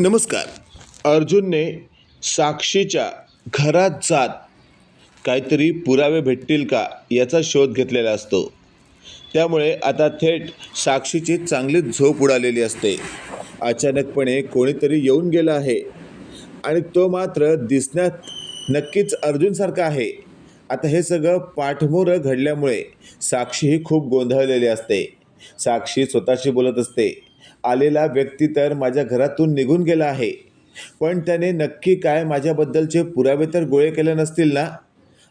नमस्कार. अर्जुनने साक्षीच्या घरात जात काहीतरी पुरावे भेटतील का याचा शोध घेतलेला असतो. त्यामुळे आता थेट साक्षीची चांगलीच झोप उडालेली असते. अचानकपणे कोणीतरी येऊन गेला आहे. आणि तो मात्र दिसण्यात नक्कीच अर्जुनसारखा आहे. आता हे सगळं पाठमोरं घडल्यामुळे साक्षी ही खूप गोंधळलेली असते. साक्षी स्वतःशी बोलत असते. आलेला व्यक्ती तर माझ्या घरातून निघून गेला आहे. पण त्याने नक्की काय माझ्याबद्दलचे पुरावे तर गोळे केले नसतील ना?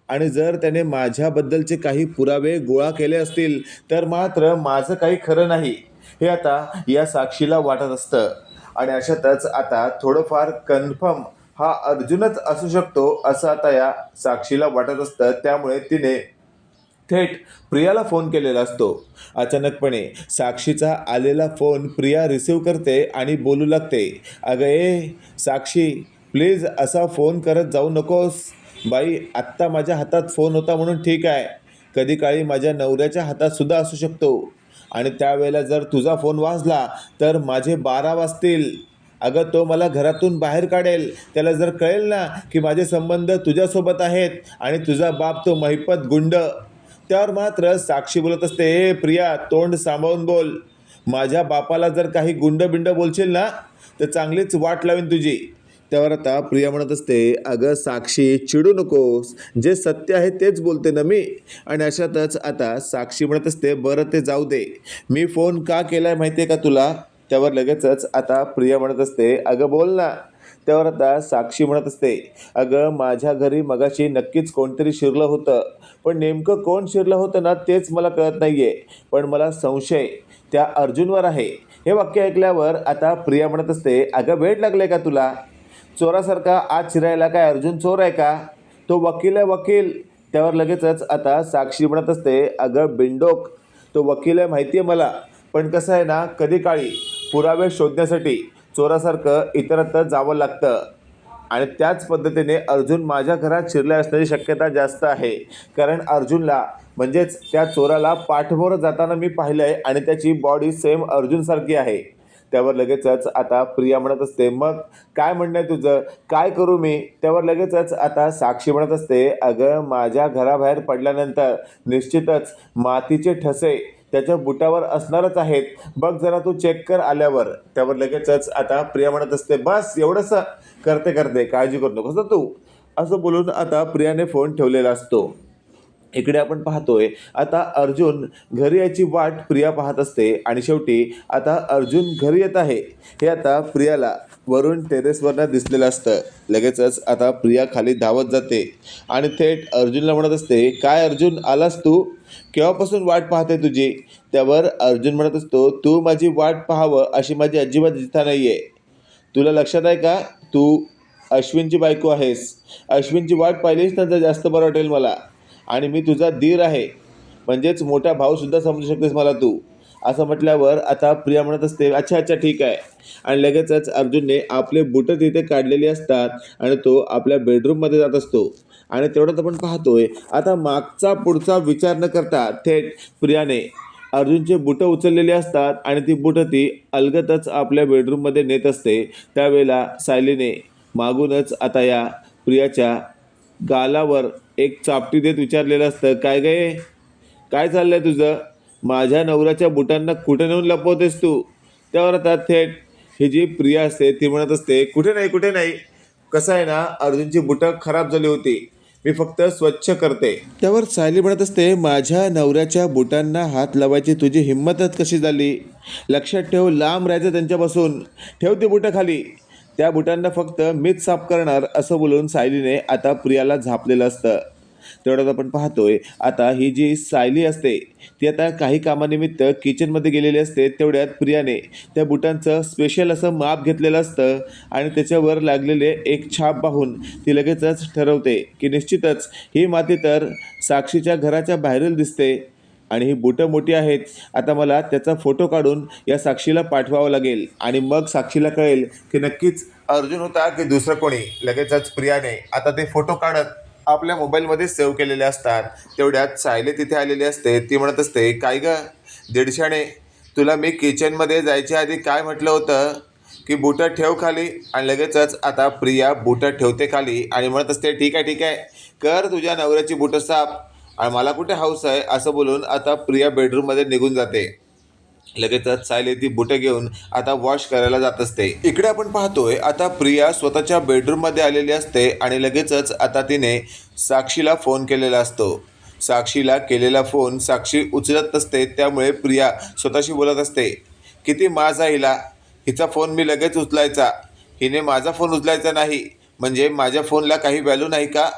आणि जर त्याने माझ्याबद्दलचे काही पुरावे गोळा केले असतील तर मात्र माझं काही खरं नाही. हे आता या साक्षीला वाटत असतं. आणि अशातच आता थोडंफार कन्फर्म हा अर्जुनच असू शकतो असं आता या साक्षीला वाटत असतं. त्यामुळे तिने थेट प्रियाला फोन केलेला असतो. अचानकपणे साक्षीचा आलेला फोन प्रिया रिसीव करते आणि बोलू लागते. अगं ए साक्षी प्लीज असा फोन करत जाऊ नकोस. बाई आत्ता माझ्या हातात फोन होता म्हणून ठीक आहे. कधी काळी माझ्या नवऱ्याच्या हातातसुद्धा असू शकतो. आणि त्यावेळेला जर तुझा फोन वाजला तर माझे बारा वाजतील. अगं तो मला घरातून बाहेर काढेल. त्याला जर कळेल ना की माझे संबंध तुझ्यासोबत आहेत आणि तुझा बाप तो महिपत गुंड. त्यावर मात्र साक्षी बोलत असते हे प्रिया तोंड सांभाळून बोल. माझ्या बापाला जर काही गुंड बिंड बोलशील ना तर चांगलीच वाट लावेन तुझी. त्यावर आता प्रिया म्हणत असते अगं साक्षी चिडू नकोस. जे सत्य आहे तेच बोलते ना मी. आणि अशातच आता साक्षी म्हणत असते बरं ते जाऊ दे. मी फोन का केलाय माहिती आहे का तुला? त्यावर लगेचच आता प्रिया म्हणत असते अगं बोल ना. त्यावर आता साक्षी म्हणत असते. अगं माझ्या घरी मगाशी नक्कीच कोणतरी शिरलं होतं. पण नेमकं कोण शिरलं होतं ना तेच मला कळत नाही आहे पण मला संशय त्या अर्जुनवर आहे. हे वाक्य ऐकल्यावर आता प्रिया म्हणत असते अगं वेळ लागले का तुला? चोरासारखा आज शिरायला काय अर्जुन चोर आहे का? तो वकील आहे वकील. त्यावर लगेचच आता साक्षी म्हणत असते अगं बिंडोक तो वकील आहे माहिती आहे मला. पण कसं आहे ना कधी काळी पुरावे शोधण्यासाठी चोरासारखं इतरत्र जावं लागतं. आणि त्याच पद्धतीने अर्जुन माझ्या घरात शिरले असण्याची शक्यता जास्त आहे. कारण अर्जुनला म्हणजेच त्या चोराला पाठमोर जाताना मी पाहिलं आहे आणि त्याची बॉडी सेम अर्जुनसारखी आहे. त्यावर लगेचच आता प्रिया म्हणत असते मग काय म्हणणं आहे तुझं? काय करू मी? त्यावर लगेचच आता साक्षी म्हणत असते अगं माझ्या घराबाहेर पडल्यानंतर निश्चितच मातीचे ठसे त्याच्या बुटावर असणारच आहेत. बघ जरा तू चेक कर आल्यावर. त्यावर लगेचच आता प्रिया म्हणत असते बस एवढंसं. करते करते काळजी करू नकोस तू. असं बोलून आता प्रियाने फोन ठेवलेला असतो. इकडे आपण पाहतोय आता अर्जुन घरी यायची वाट प्रिया पाहत असते आणि शेवटी आता अर्जुन घरी येत आहे. हे आता प्रियाला वरून टेरेसवरनं दिसलेलं असतं. लगेचच आता प्रिया खाली धावत जाते. आणि थेट अर्जुनला म्हणत असते काय अर्जुन आलास तू? केव्हापासून वाट पाहते तुझी? त्यावर अर्जुन म्हणत असतो तू माझी वाट पाहावं अशी माझी अजिबात इच्छा नाही आहे तुला लक्षात आहे का? तू अश्विनची बायको आहेस. अश्विनची वाट पाहिलीस तर जास्त बरं वाटेल मला. आणि मी तुझा धीर आहे. म्हणजेच मोठा भाऊसुद्धा समजू शकतेस मला तू. असं म्हटल्यावर आता प्रिया म्हणत असते अच्छा अच्छा ठीक आहे. आणि लगेचच अर्जुनने आपले बुटं तिथे काढलेली असतात आणि तो आपल्या बेडरूममध्ये जात असतो. आणि तेवढंच आपण पाहतोय. आता मागचा पुढचा विचार न करता थेट प्रियाने अर्जुनचे बुटं उचललेली असतात आणि ती बुटं ती अलगतच आपल्या बेडरूममध्ये नेत असते. त्यावेळेला सायलीने मागूनच आता या प्रियाच्या गालावर एक चापटी देत विचारलेलं असतं काय गे काय आहे तुझं? माझ्या नवऱ्याच्या बुटांना कुठे नेऊन लपवतेस तू? त्यावर आता थेट ही जी प्रिया असते ती म्हणत असते कुठे नाही कुठे नाही. कसं आहे ना अर्जुनची बुटं खराब झाली होती. मी फक्त स्वच्छ करते. त्यावर सायली म्हणत असते माझ्या नवऱ्याच्या बुटांना हात लावायची तुझी हिंमतच कशी झाली? लक्षात ठेव लांब राहायचं त्यांच्यापासून. ठेव ती बुटं खाली. त्या बुटांना फक्त मीच साफ करणार असं बोलून सायलीने आता प्रियाला झापलेलं असतं. तेवढ्यात आपण पाहतोय. आता ही जी सायली असते ती आता काही कामानिमित्त किचनमध्ये गेलेली असते तेवढ्यात प्रियाने त्या बुटांचं स्पेशल असं माप घेतलेलं असतं आणि त्याच्यावर लागलेले एक छाप पाहून ती लगेचच ठरवते की निश्चितच ही माती तर साक्षीच्या घराच्या बाहेरील दिसते आणि ही बुटं मोठी आहेत. आता मला त्याचा फोटो काढून या साक्षीला पाठवावं लागेल आणि मग साक्षीला कळेल की नक्कीच अर्जुन होता की दुसरं कोणी. लगेचच प्रियाने आता ते फोटो काढत आपल्या मोबाईलमध्ये सेव्ह केलेले असतात. तेवढ्यात सायले तिथे आलेली असते. ती म्हणत असते काय ग? दीडशाने तुला मी किचनमध्ये जायच्या आधी काय म्हटलं होतं? की बुटं ठेव खाली आणि लगेचच आता प्रिया बुटं ठेवते खाली आणि म्हणत असते ठीक आहे ठीक आहे. कर तुझ्या नवऱ्याची बुटं साफ. आणि मला कुठे हाऊस आहे? असं बोलून आता प्रिया बेडरूममध्ये निघून जाते. लगेचच सायली ती बुटं घेऊन आता वॉश करायला जात असते. इकडे आपण पाहतोय आता प्रिया स्वतःच्या बेडरूममध्ये आलेली असते आणि लगेचच आता तिने साक्षीला फोन केलेला असतो. साक्षीला केलेला फोन साक्षी उचलत असते त्यामुळे प्रिया स्वतःशी बोलत असते. किती माज हिला? हिचा फोन मी लगेच उचलायचा. हिने माझा फोन उचलायचा नाही. म्हणजे माझ्या फोनला काही व्हॅल्यू नाही का?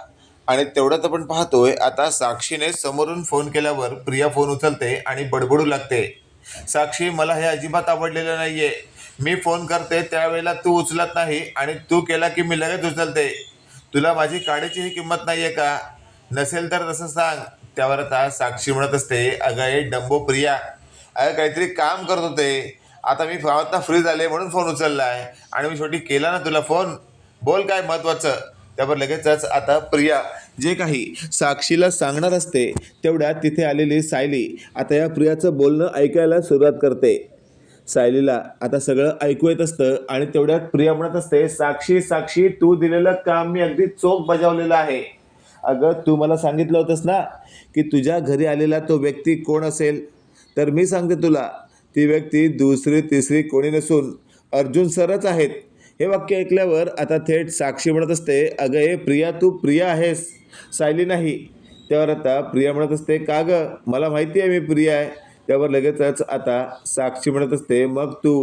आणि तेवढंच आपण पाहतोय आता साक्षीने समोरून फोन केल्यावर प्रिया फोन उचलते आणि बडबडू लागते. साक्षी मला हे अजिबात आवडलेलं नाहीये. मी फोन करते त्यावेळेला तू उचलत नाही आणि तू केला की मी लगेच उचलते. तुला माझी काडीचीही किंमत नाहीये का? नसेल तर तसं सांग. त्यावर आता साक्षी म्हणत असते अगं हे डंबो प्रिया अगं काहीतरी काम करत होते. आता मी फावतना फ्री झाले म्हणून फोन उचललाय आणि मी शेवटी केला ना तुला फोन बोल काय महत्त्वाचं त्यावर लगेचच आता प्रिया जे काही साक्षीला सांगणार असते तेवढ्यात तिथे आलेली सायली आता या प्रियाचं बोलणं ऐकायला सुरुवात करते. सायलीला आता सगळं ऐकू येत असतं आणि तेवढ्यात प्रिया म्हणत असते साक्षी साक्षी तू दिलेलं काम मी अगदी चोख बजावलेलं आहे. अगं तू मला सांगितलं होतंस ना की तुझ्या घरी आलेला तो व्यक्ती कोण असेल? तर मी सांगते तुला ती व्यक्ती दुसरी तिसरी कोणी नसून अर्जुन सरच आहेत. हे वाक्य ऐकल्यावर आता थेट साक्षी म्हणत असते अगं हे प्रिया तू प्रिया आहेस सायली नाही. त्यावर आता प्रिया म्हणत असते का गं? मला माहिती आहे मी प्रिया आहे. त्यावर लगेचच आता साक्षी म्हणत असते मग तू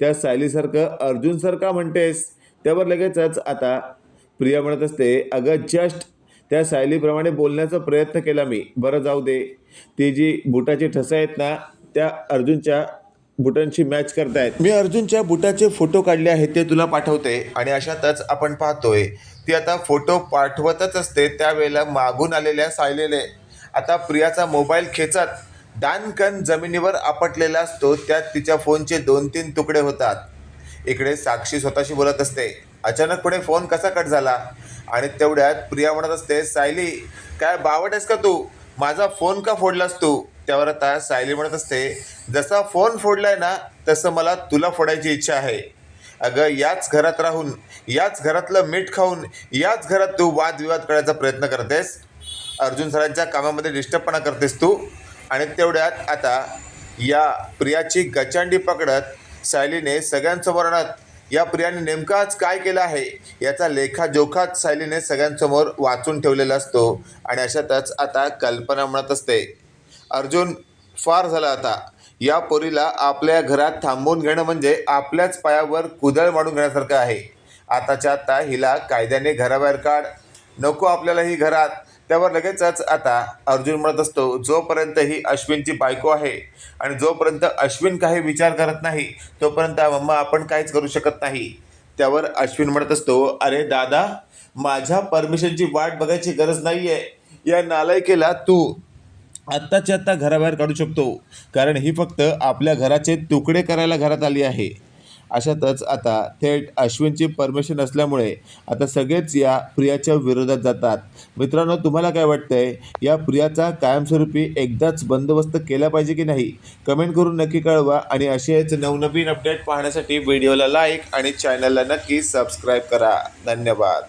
त्या सायलीसारखं अर्जुनसारखा म्हणतेस? त्यावर लगेचच आता प्रिया म्हणत असते अगं जस्ट त्या सायलीप्रमाणे बोलण्याचा प्रयत्न केला मी. बरं जाऊ दे. ती जी बुटाची ठसा आहेत ना त्या अर्जुनच्या बुटांशी मॅच करतायत. मी अर्जुनच्या बुटाचे फोटो काढले आहेत ते तुला पाठवते. आणि अशातच आपण पाहतोय ती आता फोटो पाठवतच असते त्यावेळेला मागून आलेल्या सायलेले आता प्रियाचा मोबाईल खेचत डानकन जमिनीवर आपटलेला असतो त्यात तिच्या फोनचे दोन तीन तुकडे होतात. इकडे साक्षी स्वतःशी बोलत असते अचानकपणे फोन कसा कट झाला? आणि तेवढ्यात प्रिया म्हणत असते सायली काय बावट आहेस का तू? माझा फोन का फोडलास तू? त्यावर आता सायली म्हणत असते जसा फोन फोडलाय ना तसं मला तुला फोडायची इच्छा आहे. अगं याच घरात राहून याच घरातलं मीठ खाऊन याच घरात तू वादविवाद करायचा प्रयत्न करतेस. अर्जुन सरांच्या कामामध्ये डिस्टर्बपणा करतेस तू. आणि तेवढ्यात आता या प्रियाची गचांडी पकडत सायलीने सगळ्यांसमोर आणत या प्रियाने नेमकं आज काय केलं आहे? याचा लेखाजोखाच सायलीने सगळ्यांसमोर वाचून ठेवलेला असतो. आणि अशातच आता कल्पना म्हणत असते अर्जुन फार झाला आता. या पोरीला आपल्या घरात थांबवून घेणं म्हणजे आपल्याच पायावर कुदळ मारून घेण्यासारखं आहे. आताच्या आता हिला कायद्याने घराबाहेर काढ. नको आपल्याला ही घरात. त्यावर लगेचच आता. अर्जुन म्हणत असतो जोपर्यंत ही अश्विनची बायको आहे आणि जोपर्यंत अश्विन काही विचार करत नाही तोपर्यंत मम्मा आपण काहीच करू शकत नाही. त्यावर अश्विन म्हणत असतो अरे दादा माझ्या परमिशनची वाट बघायची गरज नाही आहे या नालायकेला तू आत्ताच्या आत्ता घराबाहेर काढू शकतो. कारण ही फक्त आपल्या घराचे तुकडे करायला घरात आली आहे. अशातच आता थेट अश्विनची परमिशन असल्यामुळे आता सगळेच या प्रियाच्या विरोधात जातात. मित्रांनो तुम्हाला काय वाटतंय? या प्रियाचा कायमस्वरूपी एकदाच बंदोबस्त केला पाहिजे की नाही? कमेंट करून नक्की कळवा आणि असेच नवनवीन अपडेट पाहण्यासाठी व्हिडिओला लाईक आणि चॅनलला नक्की सबस्क्राईब करा. धन्यवाद.